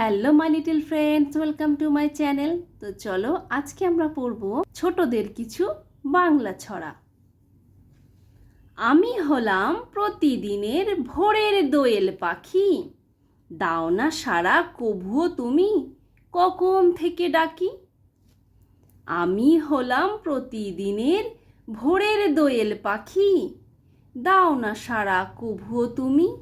Hello my little friends, welcome to my channel. তো চলো, আজকে আমরা পড়ব ছোটদের কিছু বাংলা ছড়া। আমি হলাম প্রতিদিনের ভোরের দোয়েল পাখি। দাও না সারা কভুও তুমি কখন থেকে ডাকি? আমি হলাম প্রতিদিনের ভোরের দোয়েল পাখি। দাও না সারা কভুও তুমি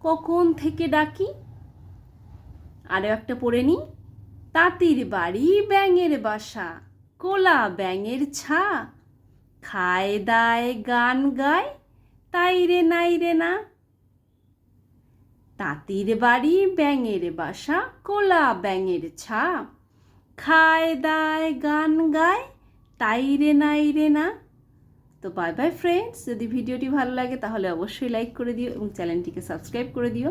কখন থেকে ডাকি? আরও একটা পড়ে নি তাঁতির বাড়ি ব্যাঙের বাসা, কোলা ব্যাঙের ছা। খায় দায় গান গায়, তাই রে নাই রে না। তাঁতির বাড়ি ব্যাঙের বাসা, কোলা ব্যাঙের ছা। খায় দায় গান গায়, তাই রে নাই রে না। তো বাই বাই ফ্রেন্ডস যদি ভিডিওটি ভালো লাগে তাহলে অবশ্যই লাইক করে দিও এবং চ্যানেলটিকে সাবস্ক্রাইব করে দিও।